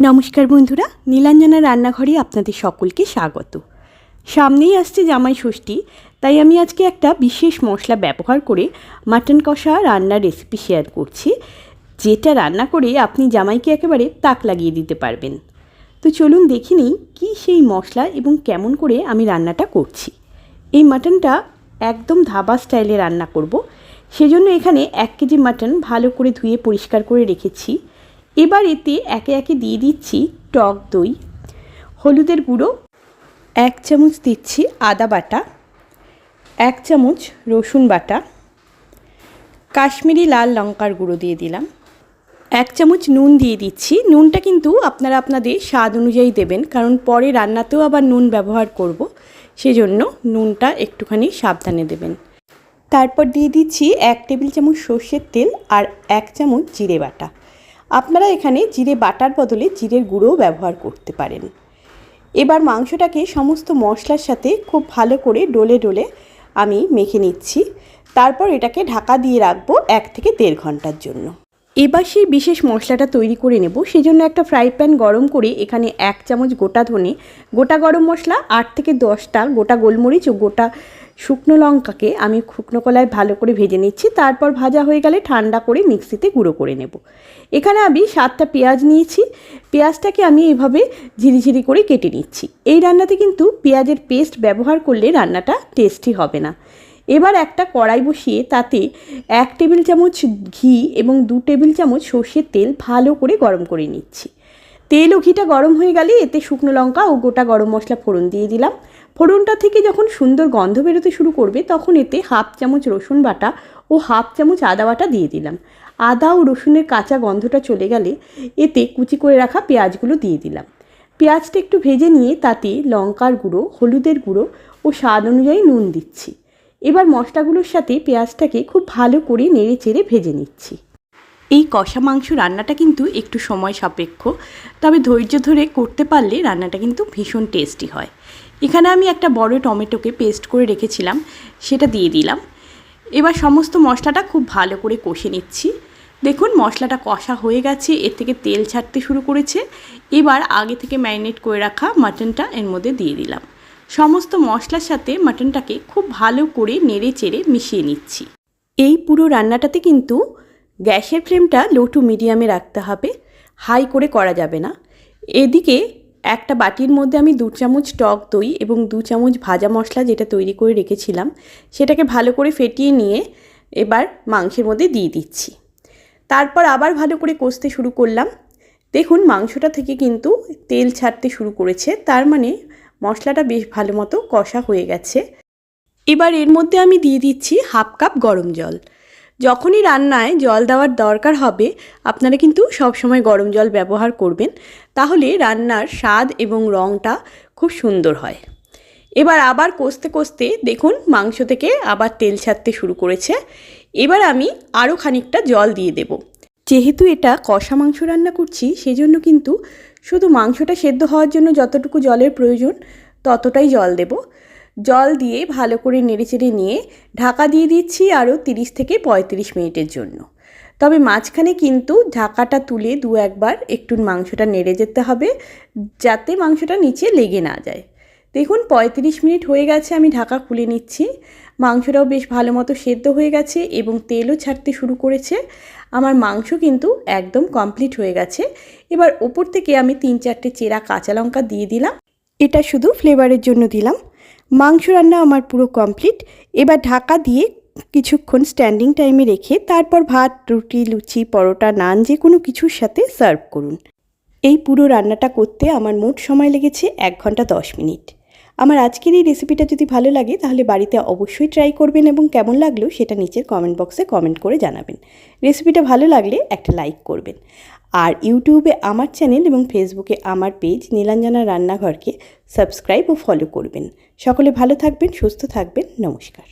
নমস্কার বন্ধুরা, নীলাঞ্জনা রান্নাঘরে আপনাদের সকলকে স্বাগত। সামনেই আসছে জামাই ষষ্ঠী, তাই আমি আজকে একটা বিশেষ মশলা ব্যবহার করে মাটন কষা রান্নার রেসিপি শেয়ার করছি, যেটা রান্না করে আপনি জামাইকে একেবারে তাক লাগিয়ে দিতে পারবেন। তো চলুন দেখে নিই কী সেই মশলা এবং কেমন করে আমি রান্নাটা করছি। এই মাটনটা একদম ধাবা স্টাইলে রান্না করব, সেজন্য এখানে এক কেজি মাটন ভালো করে ধুয়ে পরিষ্কার করে রেখেছি। এবার এতে একে একে দিয়ে দিচ্ছি টক দই, হলুদের গুঁড়ো, এক চামচ দিচ্ছি আদা বাটা, এক চামচ রসুন বাটা, কাশ্মীরি লাল লঙ্কার গুঁড়ো দিয়ে দিলাম, এক চামচ নুন দিয়ে দিচ্ছি। নুনটা কিন্তু আপনারা আপনাদের স্বাদ অনুযায়ী দেবেন, কারণ পরে রান্নাতেও আবার নুন ব্যবহার করব, সেজন্য নুনটা একটুখানি সাবধানে দেবেন। তারপর দিয়ে দিচ্ছি এক টেবিল চামচ সর্ষের তেল আর এক চামচ জিরে বাটা। আপনারা এখানে জিরে বাটার বদলে জিরের গুঁড়োও ব্যবহার করতে পারেন। এবার মাংসটাকে সমস্ত মশলার সাথে খুব ভালো করে ডলে ডলে আমি মেখে নিচ্ছি। তারপর এটাকে ঢাকা দিয়ে রাখব এক থেকে দেড় ঘণ্টার জন্য। এবার সেই বিশেষ মশলাটা তৈরি করে নেব। সেজন্য একটা ফ্রাই প্যান গরম করে এখানে এক চামচ গোটা ধনে, গোটা গরম মশলা, আট থেকে দশটা গোটা গোলমরিচ ও গোটা শুকনো লঙ্কাকে আমি শুকনো কলায় ভালো করে ভেজে নিচ্ছি। তারপর ভাজা হয়ে গেলে ঠান্ডা করে মিক্সিতে গুঁড়ো করে নেব। এখানে আমি সাতটা পেঁয়াজ নিয়েছি। পেঁয়াজটাকে আমি এভাবে ঝিরিঝিরি করে কেটে নিচ্ছি। এই রান্নাতে কিন্তু পেঁয়াজের পেস্ট ব্যবহার করলে রান্নাটা টেস্টি হবে না। এবার একটা কড়াই বসিয়ে তাতে এক টেবিল চামচ ঘি এবং দু টেবিল চামচ সর্ষের তেল ভালো করে গরম করে নিচ্ছি। তেল ও ঘিটা গরম হয়ে গেলে এতে শুকনো লঙ্কা ও গোটা গরম মশলা ফোড়ন দিয়ে দিলাম। ফোড়নটা থেকে যখন সুন্দর গন্ধ বেরোতে শুরু করবে তখন এতে হাফ চামচ রসুন বাটা ও হাফ চামচ আদা বাটা দিয়ে দিলাম। আদা ও রসুনের কাঁচা গন্ধটা চলে গেলে এতে কুচি করে রাখা পেঁয়াজগুলো দিয়ে দিলাম। পেঁয়াজটা একটু ভেজে নিয়ে তাতে লঙ্কার গুঁড়ো, হলুদের গুঁড়ো ও স্বাদ অনুযায়ী নুন দিচ্ছি। এবার মশলাগুলোর সাথে পেঁয়াজটাকে খুব ভালো করে নেড়ে চেড়ে ভেজে নিচ্ছি। এই কষা মাংস রান্নাটা কিন্তু একটু সময় সাপেক্ষ, তবে ধৈর্য ধরে করতে পারলে রান্নাটা কিন্তু ভীষণ টেস্টি হয়। এখানে আমি একটা বড় টমেটোকে পেস্ট করে রেখেছিলাম, সেটা দিয়ে দিলাম। এবার সমস্ত মশলাটা খুব ভালো করে কষে নিচ্ছি। দেখুন, মশলাটা কষা হয়ে গেছে, এর থেকে তেল ছাড়তে শুরু করেছে। এবার আগে থেকে ম্যারিনেট করে রাখা মাটনটা এর মধ্যে দিয়ে দিলাম। সমস্ত মশলার সাথে মাটনটাকে খুব ভালো করে নেড়ে চেড়ে মিশিয়ে নিচ্ছি। এই পুরো রান্নাটাতে কিন্তু গ্যাসের ফ্লেমটা লো টু মিডিয়ামে রাখতে হবে, হাই করে করা যাবে না। এদিকে একটা বাটির মধ্যে আমি দু চামচ টক দই এবং দু চামচ ভাজা মশলা যেটা তৈরি করে রেখেছিলাম, সেটাকে ভালো করে ফেটিয়ে নিয়ে এবার মাংসের মধ্যে দিয়ে দিচ্ছি। তারপর আবার ভালো করে কষতে শুরু করলাম। দেখুন মাংসটা থেকে কিন্তু তেল ছাড়তে শুরু করেছে, তার মানে মশলাটা বেশ ভালো মতো কষা হয়ে গেছে। এবার এর মধ্যে আমি দিয়ে দিচ্ছি হাফ কাপ গরম জল। যখনই রান্নায় জল দেওয়ার দরকার হবে, আপনারা কিন্তু সবসময় গরম জল ব্যবহার করবেন, তাহলে রান্নার স্বাদ এবং রঙটা খুব সুন্দর হয়। এবার আবার কষতে কষতে দেখুন মাংস থেকে আবার তেল ছাড়তে শুরু করেছে। এবার আমি আরও খানিকটা জল দিয়ে দেব। যেহেতু এটা কষা মাংস রান্না করছি, সেজন্য কিন্তু শুধু মাংসটা সেদ্ধ হওয়ার জন্য যতটুকু জলের প্রয়োজন ততটাই জল দেব। জল দিয়ে ভালো করে নেড়েচেড়ে নিয়ে ঢাকা দিয়ে দিচ্ছি আরও তিরিশ থেকে পঁয়ত্রিশ মিনিটের জন্য। তবে মাঝখানে কিন্তু ঢাকাটা তুলে দু একবার একটু মাংসটা নেড়ে যেতে হবে, যাতে মাংসটা নিচে লেগে না যায়। দেখুন, পঁয়ত্রিশ মিনিট হয়ে গেছে, আমি ঢাকা খুলে নিচ্ছি। মাংসটাও বেশ ভালো মতো সেদ্ধ হয়ে গেছে এবং তেলও ছাড়তে শুরু করেছে। আমার মাংস কিন্তু একদম কমপ্লিট হয়ে গেছে। এবার ওপর থেকে আমি তিন চারটে চেরা কাঁচা লঙ্কা দিয়ে দিলাম। এটা শুধু ফ্লেভারের জন্য দিলাম। মাংস রান্না আমার পুরো কমপ্লিট। এবার ঢাকা দিয়ে কিছুক্ষণ স্ট্যান্ডিং টাইমে রেখে তারপর ভাত, রুটি, লুচি, পরোটা, নান যে কোনো কিছুর সাথে সার্ভ করুন। এই পুরো রান্নাটা করতে আমার মোট সময় লেগেছে এক ঘণ্টা দশ মিনিট। আমার আজকের এই রেসিপিটা যদি ভালো লাগে, তাহলে বাড়িতে অবশ্যই ট্রাই করবেন এবং কেমন লাগল সেটা নিচের কমেন্ট বক্সে কমেন্ট করে জানাবেন। রেসিপিটা ভালো লাগলে একটা লাইক করবেন। আর ইউটিউবে আমার চ্যানেল এবং ফেসবুকে আমার পেজ নীলাঞ্জনা রান্নাঘরকে সাবস্ক্রাইব ও ফলো করবেন। সকলে ভালো থাকবেন, সুস্থ থাকবেন, নমস্কার।